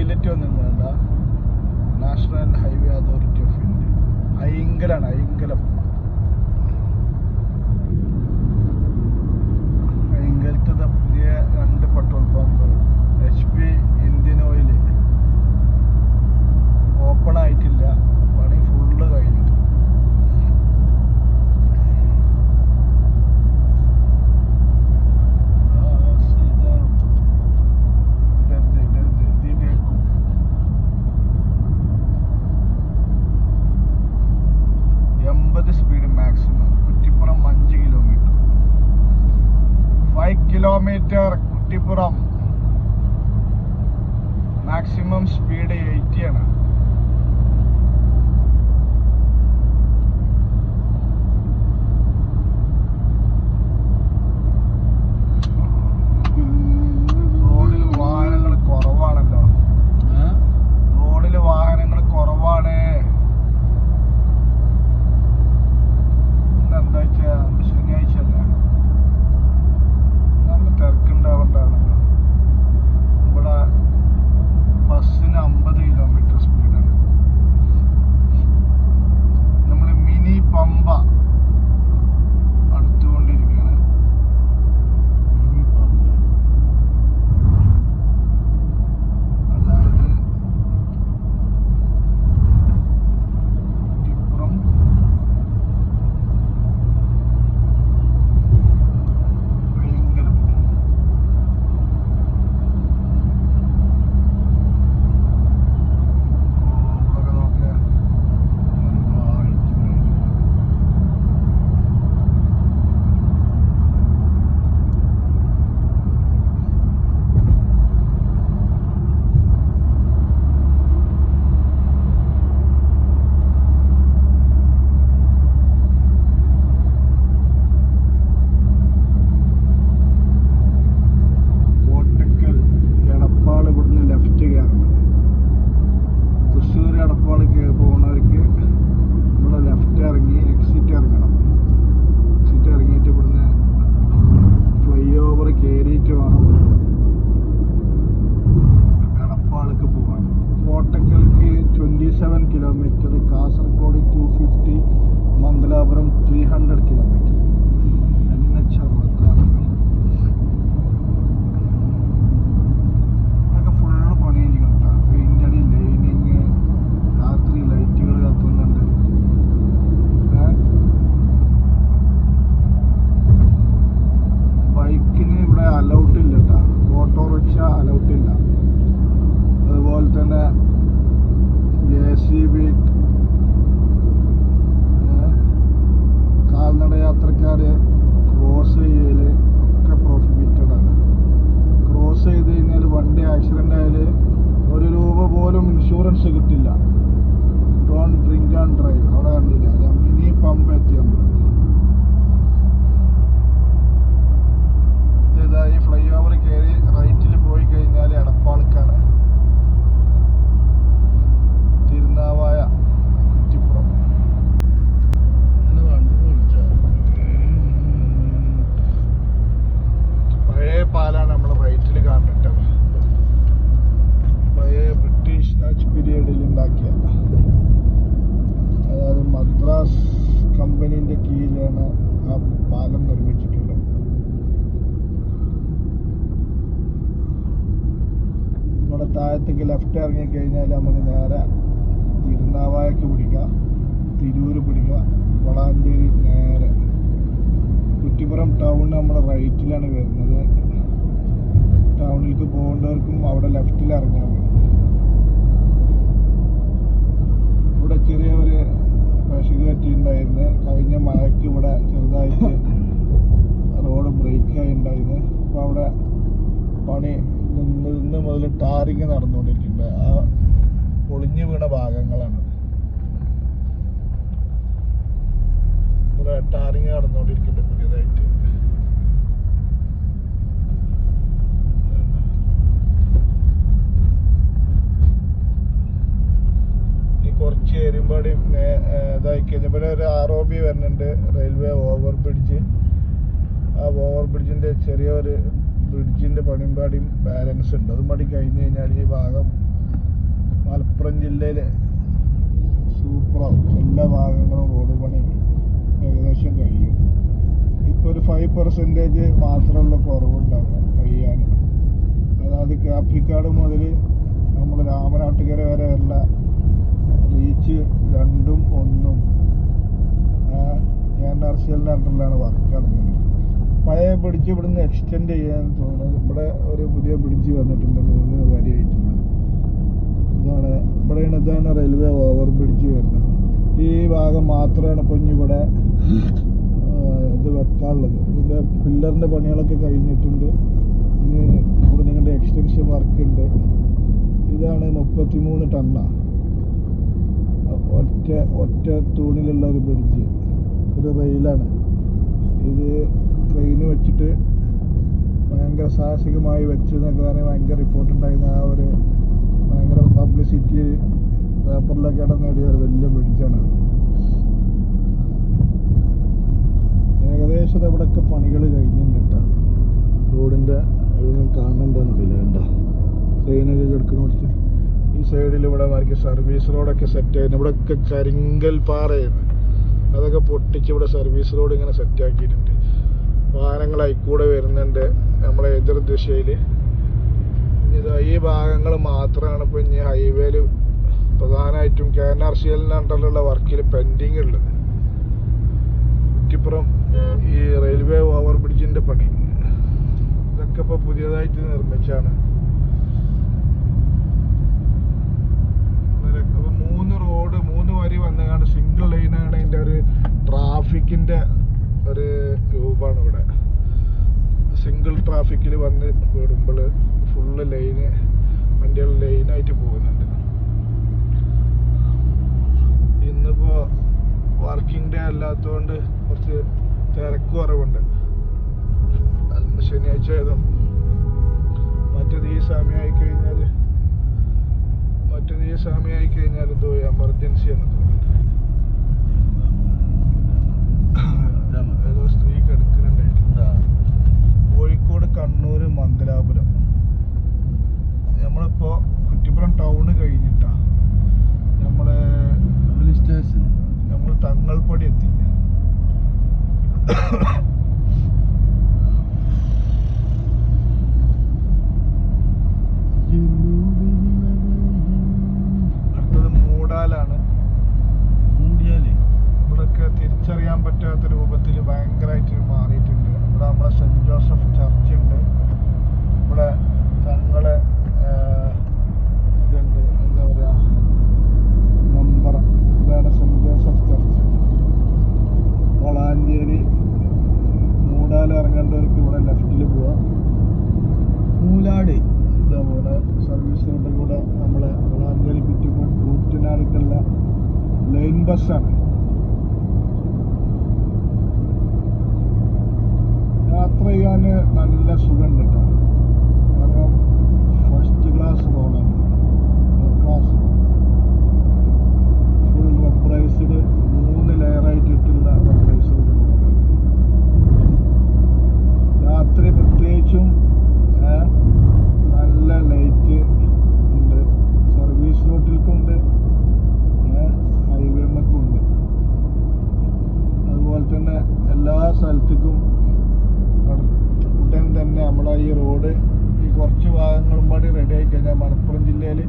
Toilet ഒന്നും national highway authority of India ഐങ്കലാണ് Ainkalam ഐങ്കലത്തെ പുതിയ രണ്ട് പെട്രോൾ പമ്പ് ഭാഗത്തേക്ക് ലെഫ്റ്റ് ഇറങ്ങിക്കഴിഞ്ഞാൽ നമുക്ക് നേരെ തിരുനാവായക്ക് പിടിക്കുക തിരൂര് പിടിക്കുക വളാഞ്ചേരി നേരെ. കുറ്റിപ്പുറം ടൗൺ നമ്മുടെ റൈറ്റിലാണ് വരുന്നത്. ടൗണിലേക്ക് പോകേണ്ടവർക്കും അവിടെ ലെഫ്റ്റിൽ ഇറങ്ങാൻ ഇവിടെ ചെറിയ ഒരു പശുക്ക് പറ്റിയിട്ടുണ്ടായിരുന്നു. കഴിഞ്ഞ മഴയ്ക്ക് ഇവിടെ ചെറുതായിട്ട് റോഡ് ബ്രേക്കായി ഉണ്ടായിരുന്നു. അപ്പോൾ അവിടെ പണി നിന്ന് മുതൽ ടാറിങ് നടന്നുകൊണ്ടിരിക്കുന്നത് ആ പൊളിഞ്ഞു വീണ ഭാഗങ്ങളാണ് ഇവിടെ ടാറിങ് നടന്നുകൊണ്ടിരിക്കുന്നത് പുതിയതായിട്ട്. കുറച്ച് എരുമ്പടി ഇതായി കഴിഞ്ഞപ്പോൾ ഒരു ആർ ഒ ബി വരുന്നുണ്ട്. റെയിൽവേ ഓവർ ബ്രിഡ്ജ് ആ ഓവർ ബ്രിഡ്ജിന്റെ ചെറിയൊരു ബ്രിഡ്ജിന്റെ പണിമ്പാടിയും ബാലൻസ് ഉണ്ട്. അതും പണി കഴിഞ്ഞ് കഴിഞ്ഞാൽ ഈ ഭാഗം മലപ്പുറം ജില്ലയിലെ സൂപ്പറാവും എല്ലാ ഭാഗങ്ങളും റോഡ് പണി ഏകദേശം കഴിയും. ഇപ്പോൾ ഒരു ഫൈവ് പെർസെന്റേജ് മാത്രമുള്ള കുറവുണ്ടാകാം കഴിയാൻ അതായത് കാപ്പിക്കാട് മുതൽ നമ്മൾ രാമനാട്ടുകര വരെ ഉള്ള റീച്ച് രണ്ടും ഒന്നും. ഞാൻ ആർ സി എല്ലിന്റെ അണ്ടറിലാണ് വർക്ക് നടക്കുന്നത് പഴയ ബ്രിഡ്ജ് ഇവിടുന്ന് എക്സ്റ്റെൻഡ് ചെയ്യാൻ തോന്നുന്നത് ഇവിടെ ഒരു പുതിയ ബ്രിഡ്ജ് വന്നിട്ടുണ്ട് മൂന്ന് വരിയായിട്ടുണ്ട് ഇതാണ് ഇവിടെയാണ് ഇതാണ് റെയിൽവേ ഓവർ ബ്രിഡ്ജ് വരുന്നത്. ഈ ഭാഗം മാത്രമാണ് ഇപ്പം ഇവിടെ ഇത് വെക്കാനുള്ളത്. ഇതിന്റെ പില്ലറിന്റെ പണികളൊക്കെ കഴിഞ്ഞിട്ടുണ്ട്. ഇനി ഇവിടെ നിങ്ങളുടെ എക്സ്റ്റൻഷൻ വർക്ക് ഉണ്ട്. ഇതാണ് മുപ്പത്തിമൂന്ന് ടണ്ണാണ് ഒറ്റ ഒറ്റ തൂണിലുള്ള ഒരു ബ്രിഡ്ജ് ഒരു റെയിലാണ് ഇത് ട്രെയിന് വെച്ചിട്ട് ഭയങ്കര വെച്ചു എന്നൊക്കെ പറഞ്ഞ് ഭയങ്കര റിപ്പോർട്ട് ആ ഒരു ഭയങ്കര പബ്ലിസിറ്റി പേപ്പറിലൊക്കെ ഇടം നേടിയ ഒരു വലിയ ബ്രിഡ്ജാണ് ഏകദേശം ഇവിടെയൊക്കെ പണികൾ കഴിഞ്ഞിട്ടുണ്ട് റോഡിന്റെ ഇതൊന്നും കാണുന്നുണ്ടോന്നില്ല കണ്ടോ? ട്രെയിനൊക്കെ കിടക്കുന്ന കുറച്ച്. ഈ സൈഡിൽ ഇവിടെ മാർക്ക് സർവീസ് റോഡൊക്കെ സെറ്റ് ആയിരുന്നു. ഇവിടെയൊക്കെ കരിങ്കൽ പാറയായിരുന്നു. അതൊക്കെ പൊട്ടിച്ച് ഇവിടെ സർവീസ് റോഡ് ഇങ്ങനെ സെറ്റ് ആക്കിയിട്ടുണ്ട്. വാഹനങ്ങൾ കൂടെ വരുന്നുണ്ട് നമ്മളെ എതിർ ദിശയിൽ ഈ ഭാഗങ്ങൾ മാത്രമാണ് ഇപ്പോൾ ഇനി ഹൈവേയിൽ പ്രധാനമായിട്ടും കെ എൻ ആർ സി എല്ലിന്റെ അണ്ടറിലുള്ള വർക്കിൽ പെൻഡിങ് ഉള്ളത് കുറ്റിപ്പുറം ഈ റെയിൽവേ ഓവർ ബ്രിഡ്ജിന്റെ പണി. ഇതൊക്കെ ഇപ്പോൾ പുതിയതായിട്ട് നിർമ്മിച്ചാണ്. മൂന്ന് റോഡ് മൂന്ന് വരി വന്നുകൊണ്ട് സിംഗിൾ ലൈനാണ് അതിന്റെ ഒരു ട്രാഫിക്കിന്റെ ഒരു രൂപമാണ് ഇവിടെ. സിംഗിൾ ട്രാഫിക്കിൽ വന്ന് വിടുമ്പോൾ ഫുള്ള് ലൈന് വണ്ടികൾ ലൈനായിട്ട് പോകുന്നുണ്ട്. ഇന്നിപ്പോൾ വർക്കിംഗ് ഡേ അല്ലാത്തതുകൊണ്ട് കുറച്ച് തിരക്ക് കുറവുണ്ട്. ശനിയാഴ്ച ആയതും. മറ്റേത് ഈ സമയമായി കഴിഞ്ഞാൽ മറ്റേത് ഈ സമയമായി കഴിഞ്ഞാൽ എന്തോ എമർജൻസി നമ്മൾ കൂടെ നമ്മൾ വളാഞ്ചേരി കുറ്റിപ്പുറം കൂറ്റനാടുക്കുള്ള ലൈൻ ബസ്സാണ്. യാത്ര ചെയ്യാൻ നല്ല സുഖമുണ്ട് കേട്ടോ കാരണം ഫസ്റ്റ് ക്ലാസ് റോഡാണ് ക്ലാസ് ഫുൾ റബ്ബറൈസ്ഡ് മൂന്ന് ലെയറായിട്ട് ഇട്ടുള്ള റബ്ബറൈസ്ഡ് റോഡാണ് രാത്രി പ്രത്യേകിച്ചും ഏ, നല്ല ലൈറ്റ് ഉണ്ട് സർവീസ് റോട്ടിൽക്കുണ്ട് ഹൈവേമൊക്കെ ഉണ്ട് അതുപോലെ തന്നെ എല്ലാ സ്ഥലത്തേക്കും അടു- ഉടൻ തന്നെ നമ്മളെ ഈ റോഡ് ഈ കുറച്ച് ഭാഗങ്ങളും കൂടി റെഡി ആയി കഴിഞ്ഞാൽ മലപ്പുറം ജില്ലയിൽ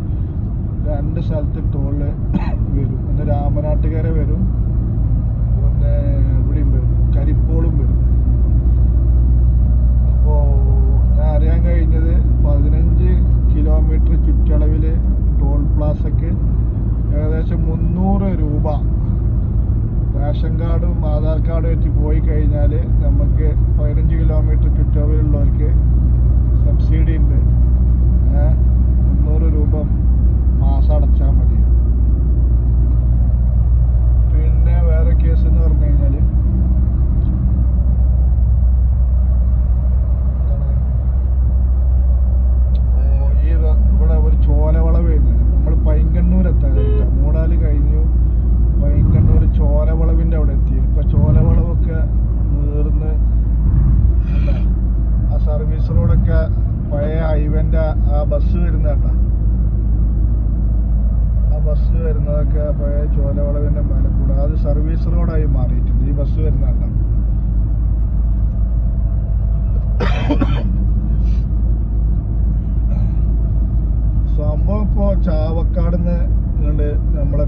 രണ്ട് സ്ഥലത്ത് ടോൾ വരും. ഒന്ന് രാമനാട്ടുകര വരും. ഒന്ന് ഇവിടെയും വരും. കരിപ്പോളും വരും. അപ്പോൾ ഞാൻ അറിയാൻ കഴിഞ്ഞത് പതിനഞ്ച് കിലോമീറ്റർ ചുറ്റളവിൽ ടോൾ പ്ലാസക്ക് ഏകദേശം മുന്നൂറ് രൂപ റേഷൻ കാർഡും ആധാർ കാർഡും വെച്ച് പോയി കഴിഞ്ഞാൽ നമുക്ക് പതിനഞ്ച് കിലോമീറ്റർ ചുറ്റളവിലുള്ളവർക്ക് സബ്സിഡി ഉണ്ട്. മുന്നൂറ് രൂപ മാസം അടച്ചാൽ മതി പിന്നെ വേറെ കേസ് എന്ന് പറഞ്ഞു കഴിഞ്ഞാൽ ഈ വ- ഇവിടെ ഒരു ചോലവളവ് വരുന്നത് നമ്മൾ പൈങ്കണ്ണൂർ എത്താനായിട്ടാ മൂടാൽ കഴിഞ്ഞു പൈങ്കണ്ണൂർ ചോലവളവിന്റെ അവിടെ എത്തി ഇപ്പൊ ചോലവളവൊക്കെ നീർന്ന് അല്ല ആ സർവീസ് റോഡൊക്കെ ചോലവളവിന്റെ മേലെ കൂടെ അത് സർവീസ് റോഡായി മാറിയിട്ടുണ്ട് ഈ ബസ് വരുന്നുണ്ടോ സംഭവം ഇപ്പോൾ ചാവക്കാട് നിന്ന് ഇങ്ങോട്ട് നമ്മളെ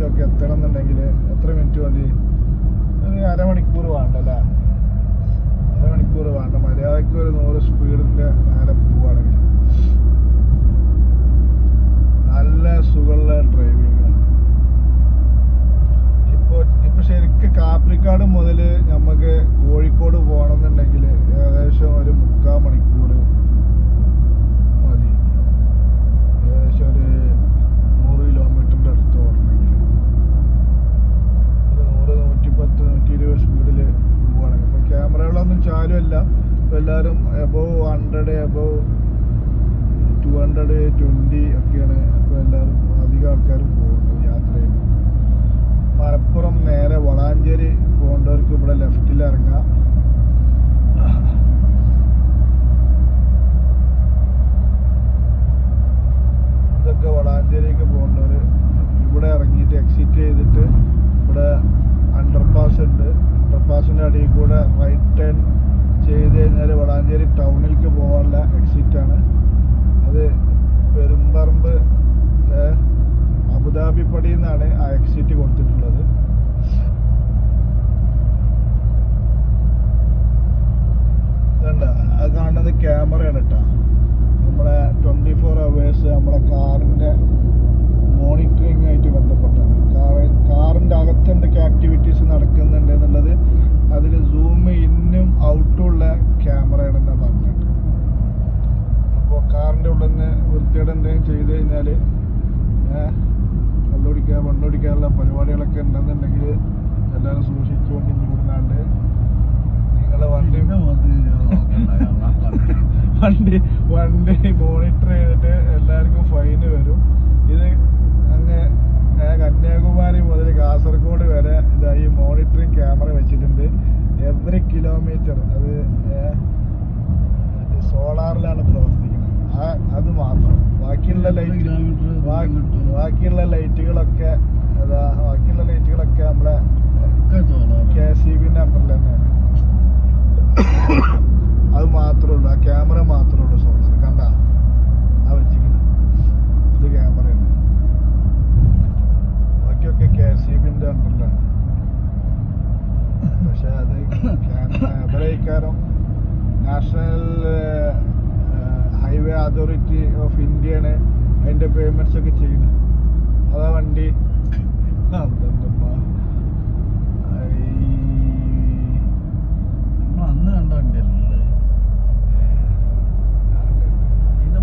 ഭാഗത്തേക്കൊക്കെ എത്തണം എന്നുണ്ടെങ്കിൽ എത്ര മിനിറ്റ് മതി? ഒരു അരമണിക്കൂർ വേണ്ടല്ലേ? അരമണിക്കൂർ വേണ്ട. മര്യാദയ്ക്ക് ഒരു നൂറ് സ്പീഡിന്റെ മേലെ പോവുകയാണെങ്കിൽ നല്ല സുഖമുള്ള ഡ്രൈവിംഗ് ഇപ്പോൾ ഇപ്പോൾ ശരിക്കും കാപ്രിക്കാട് മുതൽ നമുക്ക് കോഴിക്കോട് പോകണമെന്നുണ്ടെങ്കിൽ ഏകദേശം ഒരു മുക്കാൽ മണിക്കൂർ മതി. ഏകദേശം ഒരു നൂറ് കിലോമീറ്ററിന്റെ അടുത്ത് ഓടണമെങ്കിൽ ഒരു നൂറ് നൂറ്റിപ്പത്ത് നൂറ്റി ഇരുപത് സ്പീഡിൽ പോവുകയാണെങ്കിൽ ഇപ്പോൾ ക്യാമറകളൊന്നും ചാലുമല്ല എല്ലാവരും above hundred above two hundred twenty ഒക്കെയാണ്. അപ്പോൾ എല്ലാവരും അധികം ആൾക്കാരും പോകുന്നത് യാത്ര ചെയ്യുന്നത് മലപ്പുറം നേരെ വളാഞ്ചേരി പോകേണ്ടവർക്ക് ഇവിടെ ലെഫ്റ്റിൽ ഇറങ്ങാം ഇതൊക്കെ വളാഞ്ചേരിക്ക് പോകേണ്ടവർ ഇവിടെ ഇറങ്ങിയിട്ട് എക്സിറ്റ് ചെയ്തിട്ട് ഇവിടെ അണ്ടർപാസ് ഉണ്ട് അണ്ടർപാസിന്റെ അടിയിൽ കൂടെ റൈറ്റ് ടേൺ ചെയ്ത് കഴിഞ്ഞാൽ വളാഞ്ചേരി ടൗണിലേക്ക് പോകാനുള്ള എക്സിറ്റാണ് അത് പെരുമ്പറമ്പ് ഏ, അബുദാബി പടി എന്നാണ് ആ എക്സിറ്റ് കൊടുത്തിട്ടുള്ളത് ഇതണ്ട ആ കാണുന്നത് ക്യാമറയാണ് കേട്ടോ നമ്മളെ ട്വന്റി ഫോർ അവേഴ്സ് നമ്മളെ കാറിന്റെ മോണിറ്ററിങ് ആയിട്ട് ബന്ധപ്പെട്ടാണ് കാറ് കാറിന്റെ അകത്ത് എന്തൊക്കെ ആക്ടിവിറ്റീസ് നടക്കുന്നുണ്ട് എന്നുള്ളത് അതിൽ സൂം ഇന്നും ഔട്ടും ഉള്ള ക്യാമറയാണെന്നാണ് പറഞ്ഞിട്ട് അപ്പോൾ കാറിന്റെ ഉള്ളിൽ നിന്ന് വൃത്തിയുടെ എന്തെങ്കിലും ചെയ്ത് കഴിഞ്ഞാൽ കള്ളുപിടിക്കുക മണ്ണുപിടിക്കാനുള്ള പരിപാടികളൊക്കെ ഉണ്ടെന്നുണ്ടെങ്കിൽ എല്ലാവരും സൂക്ഷിച്ചുകൊണ്ട് ഇനി വിടുന്നാണ്ട് നിങ്ങളെ വണ്ടി വണ്ടി വണ്ടി മോണിറ്റർ ചെയ്തിട്ട് എല്ലാവർക്കും ഫൈന് വരും. ഇത് അങ്ങ് കന്യാകുമാരി മുതൽ കാസർഗോഡ് വരെ ഇതായി മോണിറ്ററിങ് ക്യാമറ വെച്ചിട്ടുണ്ട്. എവറി കിലോമീറ്റർ അത് സോളാറിലാണ് പ്രവർത്തിക്കുന്നത്. ആ അത് മാത്രം. ബാക്കിയുള്ള ലൈറ്റ് ബാക്കിയുള്ള ലൈറ്റുകളൊക്കെ അതാ ബാക്കിയുള്ള ലൈറ്റുകളൊക്കെ നമ്മളെ കെ സി ബിന്റെ അണ്ടറിൽ തന്നെയാണ് അത് മാത്രമേ ഉള്ളൂ. ആ ക്യാമറ മാത്രമേ ഉള്ളൂ സോളാർ ആ വെച്ചിരിക്കണം ഇത് ക്യാമറയാണ് ബാക്കിയൊക്കെ കെ സി ബിന്റെ അണ്ടറിലാണ്. പക്ഷെ അത് നാഷണൽ ഹൈവേ അതോറിറ്റി ഓഫ് ഇന്ത്യയാണ് അതിന്റെ പേയ്മെന്റ്സ് ഒക്കെ ചെയ്യുന്നത്. അതാ വണ്ടി. അന്ന് കണ്ട വണ്ടിയല്ലേ ഇതിന്റെ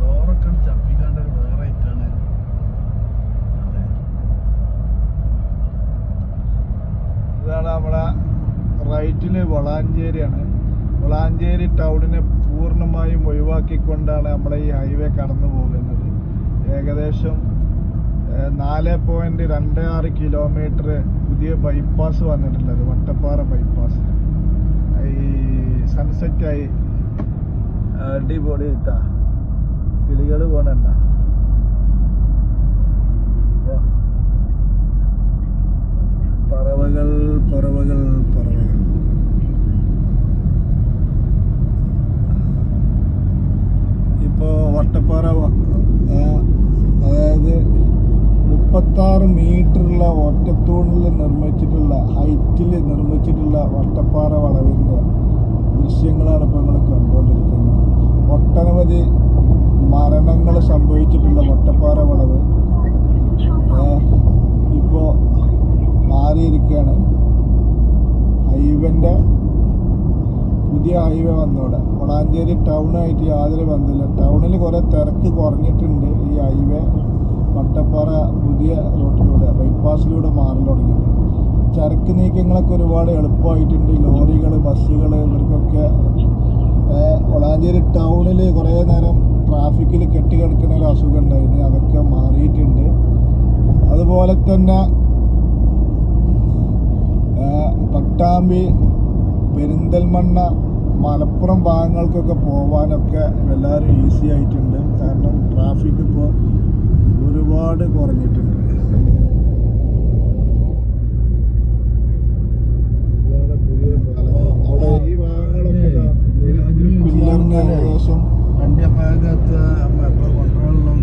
ഡോറൊക്കെ ചപ്പിക്കാണ്ട് ഒരു വേറെ ആയിട്ടാണ് അതെ ഇതാണ് നമ്മളെ റൈറ്റിൽ വളാഞ്ചേരിയാണ്. വളാഞ്ചേരി ടൗണിനെ പൂർണമായും ഒഴിവാക്കിക്കൊണ്ടാണ് നമ്മളെ ഈ ഹൈവേ കടന്നു പോകുന്നത്. ഏകദേശം നാല് പോയിന്റ് രണ്ട് ആറ് കിലോമീറ്റർ പുതിയ ബൈപ്പാസ് വന്നിട്ടുള്ളത് വട്ടപ്പാറ ബൈപ്പാസ്. ഈ സൺസെറ്റായി അടിപൊളി ഇട്ടാ കിളികൾ പോണണ്ട. പറവകൾ പറവകൾ പറവകൾ ഇപ്പോ വട്ടപ്പാറ അതായത് മുപ്പത്താറ് മീറ്ററുള്ള ഒറ്റത്തൂണിൽ നിർമ്മിച്ചിട്ടുള്ള ഹൈറ്റിൽ നിർമ്മിച്ചിട്ടുള്ള വട്ടപ്പാറ വളവിന്റെ ദൃശ്യങ്ങളാണ് ഇപ്പോൾ നമ്മൾ കണ്ടുകൊണ്ടിരിക്കുന്നത്. ഒട്ടനവധി മരണങ്ങൾ സംഭവിച്ചിട്ടുള്ള വട്ടപ്പാറ വളവ് ഇപ്പോൾ മാറിയിരിക്കുകയാണ്. ഹൈവേന്റെ പുതിയ ഹൈവേ വന്നോടെ. വളാഞ്ചേരി ടൗണായിട്ട് യാതൊരു ബന്ധമില്ല ടൗണിൽ കുറേ തിരക്ക് കുറഞ്ഞിട്ടുണ്ട് ഈ ഹൈവേ വട്ടപ്പാറ പുതിയ റൂട്ടിലൂടെ ബൈപ്പാസിലൂടെ മാറി തുടങ്ങി ചരക്ക് നീക്കങ്ങളൊക്കെ ഒരുപാട് എളുപ്പമായിട്ടുണ്ട്. ലോറികൾ ബസ്സുകൾ ഇവർക്കൊക്കെ വളാഞ്ചേരി ടൗണിൽ കുറേ നേരം ട്രാഫിക്കിൽ കെട്ടിക്കിടക്കുന്ന ഒരു അസുഖം ഉണ്ടായിരുന്നു. അതൊക്കെ മാറിയിട്ടുണ്ട്. അതുപോലെ തന്നെ പട്ടാമ്പി പെരിന്തൽമണ്ണ മലപ്പുറം ഭാഗങ്ങൾക്കൊക്കെ പോകാനൊക്കെ എല്ലാവരും ഈസി ആയിട്ടുണ്ട്. കാരണം ട്രാഫിക് ഇപ്പോൾ ഒരുപാട് കുറഞ്ഞിട്ടുണ്ട്. ഏകദേശം വണ്ടി അപ്പകത്ത് കൊണ്ടുള്ള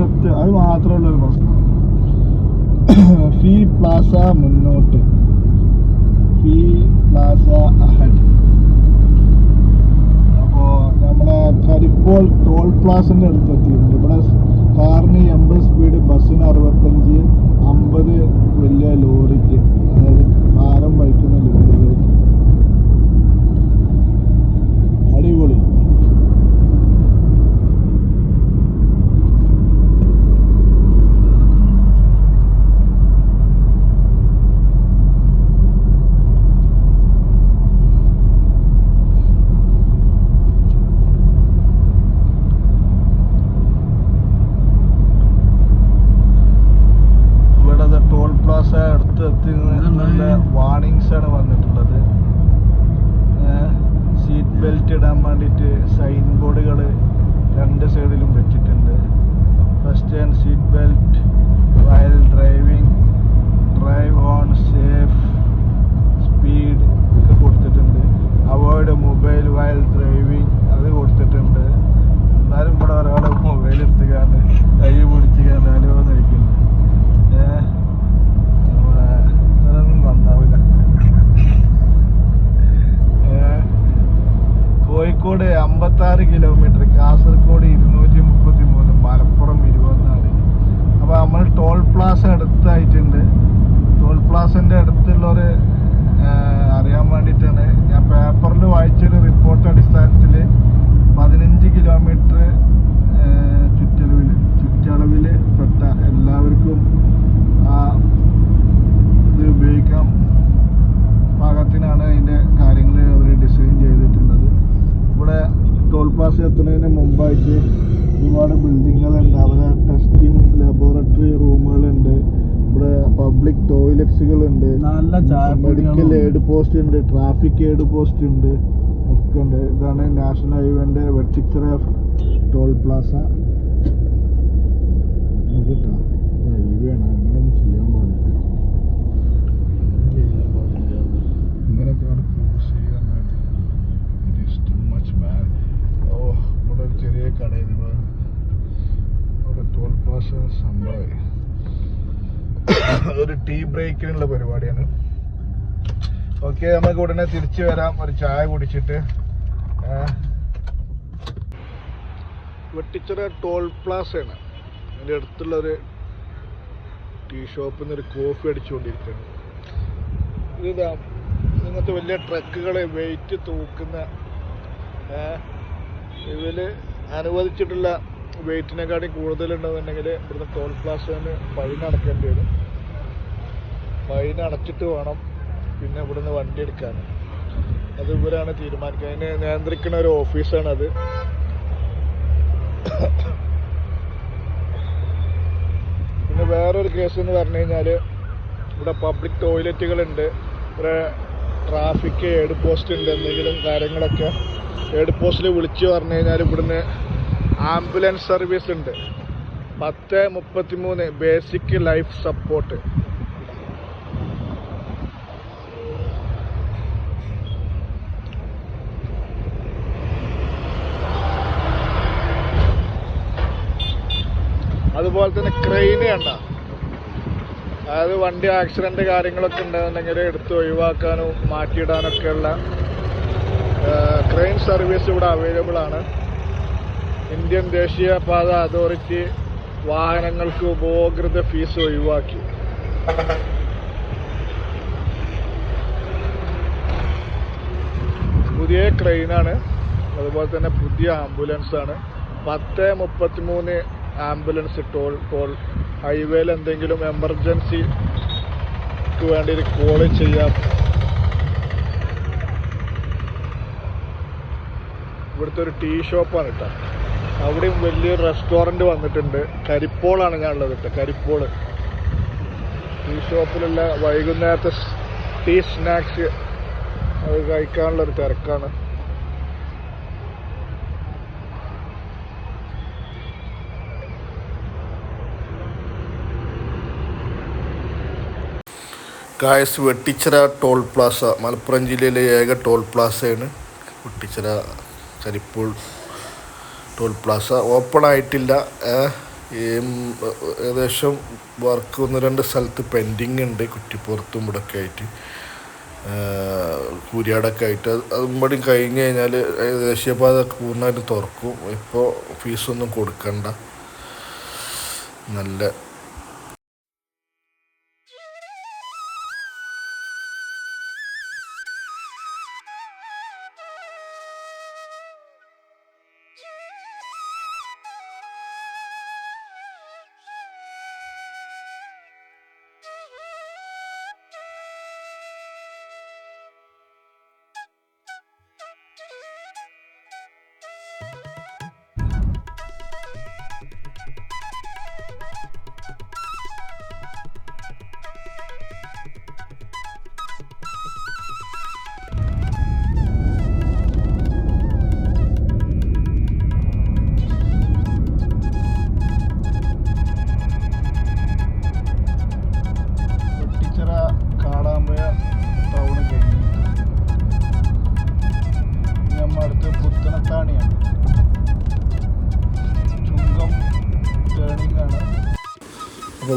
ഒറ്റ- അത് മാത്രമുള്ള ഒരു പ്രശ്നം. ഫീ പ്ലാസ മുന്നോട്ട്. Fee plaza ahead. അപ്പോ നമ്മളെ കരിപ്പോൾ ടോൾ പ്ലാസിന്റെ അടുത്ത് എത്തിയിട്ടുണ്ട്. ഇവിടെ കാറിന് എൺപത് സ്പീഡ് ബസ്സിന് അറുപത്തഞ്ച് അമ്പത് വലിയ ലോറിക്ക് അതായത് ഭാരം വഹിക്കുന്ന ലോറികൾക്ക് അടിപൊളി ഇവിടെ ടോൾ പ്ലാസ അടുത്ത് എത്തി നല്ല വാർണിങ്സ് ആണ് വന്നിട്ടുള്ളത്. സീറ്റ് ബെൽറ്റ് ഇടാൻ വേണ്ടിയിട്ട് സൈൻ ബോർഡുകൾ രണ്ട് സൈഡിലും വെച്ചിട്ടുണ്ട്. First and seat belt while driving drive on safe speed ഒക്കെ കൊടുത്തിട്ടുണ്ട്. അവോയ്ഡ് മൊബൈൽ വയൽ ഡ്രൈവിംഗ് അത് കൊടുത്തിട്ടുണ്ട്. എന്നാലും ഇവിടെ ഒരാളെ മൊബൈൽ എടുത്തുകാണ്ട് കൈ പിടിച്ചുകാണ്ട് അലോ നയിക്കുന്നു നന്നാവില്ല കോഴിക്കോട് അമ്പത്താറ് കിലോമീറ്റർ കാസർഗോഡ് ഇരുന്നൂറ്റി മുപ്പത്തി മൂന്ന് മലപ്പുറം ഇരുപത്തിനാല് അപ്പോൾ നമ്മൾ ടോൾ പ്ലാസ അടുത്തായിട്ടുണ്ട് ടോൾ പ്ലാസന്റെ അടുത്തുള്ളവർ അറിയാൻ വേണ്ടിയിട്ടാണ് ഞാൻ പേപ്പറിൽ വായിച്ചൊരു റിപ്പോർട്ട് അടിസ്ഥാനത്തിൽ പതിനഞ്ച് കിലോമീറ്റർ ചുറ്റളവിൽ ചുറ്റളവിൽ പെട്ട എല്ലാവർക്കും ആ ഇത് ഉപയോഗിക്കാൻ പാകത്തിനാണ് അതിന്റെ കാര്യങ്ങൾ അവർ ഡിസൈൻ ചെയ്തിട്ടുള്ളത് ഇവിടെ ടോൾ പ്ലാസ എത്തുന്നതിന് മുമ്പായിട്ട് ഒരുപാട് ബിൽഡിങ്ങുകളുണ്ട് അവിടെ ടെസ്റ്റിംഗ് ലബോറട്ടറി റൂമുകളുണ്ട് ഇവിടെ പബ്ലിക് ടോയ്ലറ്റ്സുകളുണ്ട് നല്ല മെഡിക്കൽ ചായപ്പൊടികളും എയ്ഡ് പോസ്റ്റ് ഉണ്ട് ട്രാഫിക് പോസ്റ്റ് ഉണ്ട്. ഒക്കെ ഉണ്ട്. ഇതാണ് നാഷണൽ ഹൈവേന്റെ വെർട്ടിക്ചർ ഓഫ് ടോൾ പ്ലാസ ഒരു ടീ ബ്രേക്കിനുള്ള പരിപാടിയാണ്. ഓക്കെ നമുക്ക് ഉടനെ തിരിച്ചു വരാം. ഒരു ചായ കുടിച്ചിട്ട്. വെട്ടിച്ചിറ ടോൾ പ്ലാസ ആണ് അതിന്റെ അടുത്തുള്ള ഒരു ടീ ഷോപ്പിൽ നിന്ന് ഒരു കോഫി അടിച്ചുകൊണ്ടിരിക്കുകയാണ്. ഇതാ ഇങ്ങനത്തെ വലിയ ട്രക്കുകളെ വെയിറ്റ് തൂക്കുന്ന ഇതിൽ അനുവദിച്ചിട്ടുള്ള വെയിറ്റിനെക്കാട്ടി കൂടുതലുണ്ടെന്നുണ്ടെങ്കിൽ ഇവിടുന്ന് ടോൾ പ്ലാസന് ഫൈൻ അടക്കേണ്ടി വരും. ഫൈൻ അടച്ചിട്ട് വേണം പിന്നെ ഇവിടുന്ന് വണ്ടി എടുക്കാൻ അത് ഇവരാണ് തീരുമാനിക്കുക. അതിനെ നിയന്ത്രിക്കുന്ന ഒരു ഓഫീസാണ് അത് പിന്നെ വേറൊരു കേസ് എന്ന് പറഞ്ഞു കഴിഞ്ഞാൽ ഇവിടെ പബ്ലിക് ടോയ്ലറ്റുകൾ ഉണ്ട് ഇവിടെ ട്രാഫിക് എയ്ഡ് പോസ്റ്റ് ഉണ്ട് എന്തെങ്കിലും കാര്യങ്ങളൊക്കെ. എയ്ഡ് പോസ്റ്റിൽ വിളിച്ചു പറഞ്ഞു കഴിഞ്ഞാൽ ഇവിടുന്ന് ആംബുലൻസ് സർവീസ് ഉണ്ട്. പത്ത് മുപ്പത്തി മൂന്ന് ബേസിക് ലൈഫ് സപ്പോർട്ട്. അതുപോലെ തന്നെ ക്രെയിന് കണ്ട. അതായത് വണ്ടി ആക്സിഡന്റ് കാര്യങ്ങളൊക്കെ ഉണ്ടെന്നുണ്ടെങ്കിൽ എടുത്ത് ഒഴിവാക്കാനും മാറ്റിയിടാനൊക്കെയുള്ള ക്രെയിൻ സർവീസ് ഇവിടെ അവൈലബിൾ ആണ്. ഇന്ത്യൻ ദേശീയ പാത അതോറിറ്റി വാഹനങ്ങൾക്ക് ഉപഭോക്തൃ ഫീസ് ഒഴിവാക്കി. പുതിയ ക്രെയിനാണ് അതുപോലെ തന്നെ പുതിയ ആംബുലൻസ് ആണ്. പത്ത് മുപ്പത്തി മൂന്ന് ആംബുലൻസ് ടോൾ കോൾ ഹൈവേയിൽ എന്തെങ്കിലും എമർജൻസിക്ക് വേണ്ടി ഒരു കോൾ ചെയ്യാം. ഇവിടുത്തെ ഒരു ടീ ഷോപ്പാണ് കേട്ടോ. അവിടെയും വലിയൊരു റെസ്റ്റോറന്റ് വന്നിട്ടുണ്ട്. കരിപ്പോളാണ് ഞാൻ ഉള്ളത് കേട്ടോ കരിപ്പോൾ ഷോപ്പിലുള്ള വൈകുന്നേരത്തെ ടീ സ്നാക്സ് അത് കഴിക്കാനുള്ള ഒരു തിരക്കാണ്. കായസ് വെട്ടിച്ചിറ ടോൾ പ്ലാസ മലപ്പുറം ജില്ലയിലെ ഏക toll പ്ലാസയാണ് Vettichira Karipur toll plaza. Open ആയിട്ടില്ല. ഏകദേശം വർക്ക് ഒന്ന് രണ്ട് സ്ഥലത്ത് പെൻഡിങ് ഉണ്ട് കുറ്റിപ്പുറത്തും ഇവിടെയൊക്കെ ആയിട്ട്. കൂരിയാടൊക്കെ ആയിട്ട്. അത് കൂടി കഴിഞ്ഞ് കഴിഞ്ഞാൽ ദേശീയപാത പൂർണമായിട്ട് തുറക്കും. ഇപ്പോൾ ഫീസൊന്നും കൊടുക്കണ്ട. നല്ല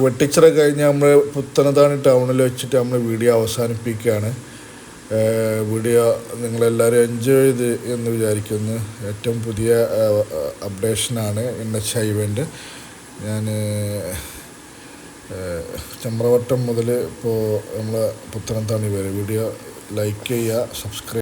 വെട്ടിച്ചിറ കഴിഞ്ഞ് നമ്മൾ പുത്തനതാണി ടൗണിൽ വെച്ചിട്ട് നമ്മൾ വീഡിയോ അവസാനിപ്പിക്കുകയാണ്. വീഡിയോ നിങ്ങളെല്ലാവരും എൻജോയ് ചെയ്ത് എന്ന് വിചാരിക്കുന്നു. ഏറ്റവും പുതിയ അപ്ഡേഷനാണ് എൻ എച്ച് ഹൈവേന്റെ ഞാൻ ചമ്രവട്ടം മുതൽ ഇപ്പോൾ നമ്മൾ പുത്തനത്താണി വരെ. വീഡിയോ ലൈക്ക് ചെയ്യുക സബ്സ്ക്രൈബ്